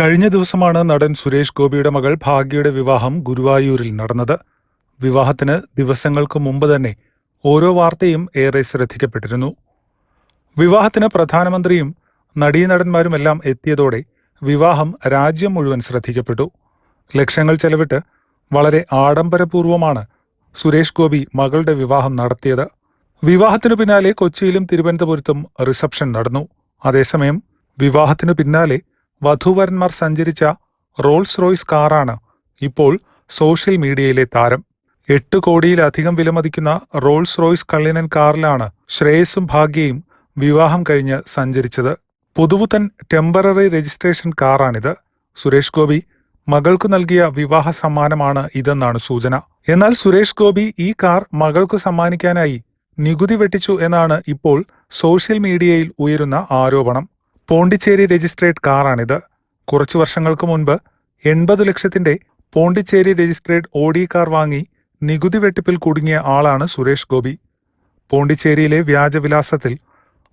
കഴിഞ്ഞ ദിവസമാണ് നടൻ സുരേഷ് ഗോപിയുടെ മകൾ ഭാഗ്യയുടെ വിവാഹം ഗുരുവായൂരിൽ നടന്നത്. വിവാഹത്തിന് ദിവസങ്ങൾക്ക് മുമ്പ് തന്നെ ഓരോ വാർത്തയും ഏറെ ശ്രദ്ധിക്കപ്പെട്ടിരുന്നു. വിവാഹത്തിന് പ്രധാനമന്ത്രിയും നടീനടന്മാരുമെല്ലാം എത്തിയതോടെ വിവാഹം രാജ്യം മുഴുവൻ ശ്രദ്ധിക്കപ്പെട്ടു. ലക്ഷങ്ങൾ ചെലവിട്ട് വളരെ ആഡംബരപൂർവമാണ് സുരേഷ് ഗോപി മകളുടെ വിവാഹം നടത്തിയത്. വിവാഹത്തിനു പിന്നാലെ കൊച്ചിയിലും തിരുവനന്തപുരത്തും റിസപ്ഷൻ നടന്നു. അതേസമയം വിവാഹത്തിനു പിന്നാലെ വധൂവരന്മാർ സഞ്ചരിച്ച റോൾസ് റോയ്സ് കാറാണ് ഇപ്പോൾ സോഷ്യൽ മീഡിയയിലെ താരം. എട്ട് കോടിയിലധികം വിലമതിക്കുന്ന റോൾസ് റോയ്സ് കള്ളിനൻ കാറിലാണ് ശ്രേയസും ഭാഗ്യയും വിവാഹം കഴിഞ്ഞ് സഞ്ചരിച്ചത്. പുതുവുതൻ ടെമ്പററി രജിസ്ട്രേഷൻ കാറാണിത്. സുരേഷ് ഗോപി മകൾക്ക് നൽകിയ വിവാഹ സമ്മാനമാണ് ഇതെന്നാണ് സൂചന. എന്നാൽ സുരേഷ് ഗോപി ഈ കാർ മകൾക്ക് സമ്മാനിക്കാനായി നികുതി വെട്ടിച്ചു എന്നാണ് ഇപ്പോൾ സോഷ്യൽ മീഡിയയിൽ ഉയരുന്ന ആരോപണം. പോണ്ടിച്ചേരി രജിസ്ട്രേഡ് കാറാണിത്. കുറച്ചു വർഷങ്ങൾക്ക് മുൻപ് എൺപത് ലക്ഷത്തിന്റെ പോണ്ടിച്ചേരി രജിസ്ട്രേഡ് ഓഡി കാർ വാങ്ങി നികുതി വെട്ടിപ്പിൽ കുടുങ്ങിയ ആളാണ് സുരേഷ് ഗോപി. പോണ്ടിച്ചേരിയിലെ വ്യാജവിലാസത്തിൽ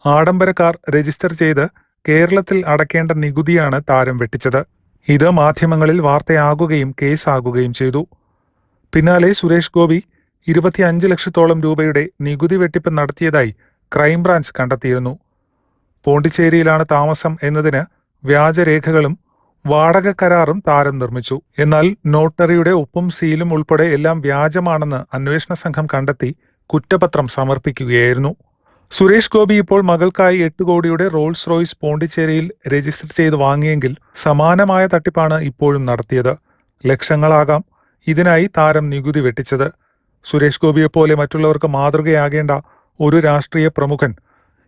ആഡംബര കാർ രജിസ്റ്റർ ചെയ്ത് കേരളത്തിൽ അടക്കേണ്ട നികുതിയാണ് താരം വെട്ടിച്ചത്. ഇത് മാധ്യമങ്ങളിൽ വാർത്തയാകുകയും കേസാകുകയും ചെയ്തു. പിന്നാലെ സുരേഷ് ഗോപി ഇരുപത്തിയഞ്ച് ലക്ഷത്തോളം രൂപയുടെ നികുതി വെട്ടിപ്പ് നടത്തിയതായി ക്രൈംബ്രാഞ്ച് കണ്ടെത്തിയിരുന്നു. പോണ്ടിച്ചേരിയിലാണ് താമസം എന്നതിന് വ്യാജരേഖകളും വാടക കരാറും താരം നിർമ്മിച്ചു. എന്നാൽ നോട്ടറിയുടെ ഒപ്പും സീലും ഉൾപ്പെടെ എല്ലാം വ്യാജമാണെന്ന് അന്വേഷണ സംഘം കണ്ടെത്തി കുറ്റപത്രം സമർപ്പിക്കുകയായിരുന്നു. സുരേഷ് ഗോപി ഇപ്പോൾ മകൾക്കായി എട്ട് കോടിയുടെ റോൾസ് റോയ്സ് പോണ്ടിച്ചേരിയിൽ രജിസ്റ്റർ ചെയ്ത് വാങ്ങിയെങ്കിൽ സമാനമായ തട്ടിപ്പാണ് ഇപ്പോഴും നടത്തിയത്. ലക്ഷങ്ങളാകാം ഇതിനായി താരം നികുതി വെട്ടിച്ചത്. സുരേഷ് ഗോപിയെപ്പോലെ മറ്റുള്ളവർക്ക് മാതൃകയാകേണ്ട ഒരു രാഷ്ട്രീയ പ്രമുഖൻ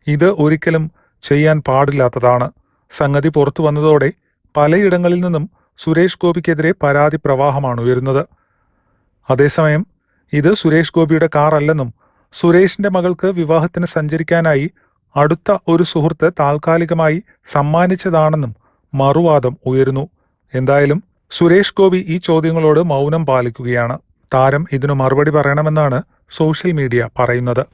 ഇത് ഒരിക്കലും ചെയ്യാൻ പാടില്ലാത്തതാണ്. സംഗതി പുറത്തു വന്നതോടെ പലയിടങ്ങളിൽ നിന്നും സുരേഷ് ഗോപിക്കെതിരെ പരാതി പ്രവാഹമാണ് ഉയരുന്നത്. അതേസമയം ഇത് സുരേഷ് ഗോപിയുടെ കാറല്ലെന്നും സുരേഷിന്റെ മകൾക്ക് വിവാഹത്തിന് സഞ്ചരിക്കാനായി അടുത്ത ഒരു സുഹൃത്ത് താൽക്കാലികമായി സമ്മാനിച്ചതാണെന്നും മറുവാദം ഉയരുന്നു. എന്തായാലും സുരേഷ് ഗോപി ഈ ചോദ്യങ്ങളോട് മൗനം പാലിക്കുകയാണ്. താരം ഇതിനു മറുപടി പറയണമെന്നാണ് സോഷ്യൽ മീഡിയ പറയുന്നത്.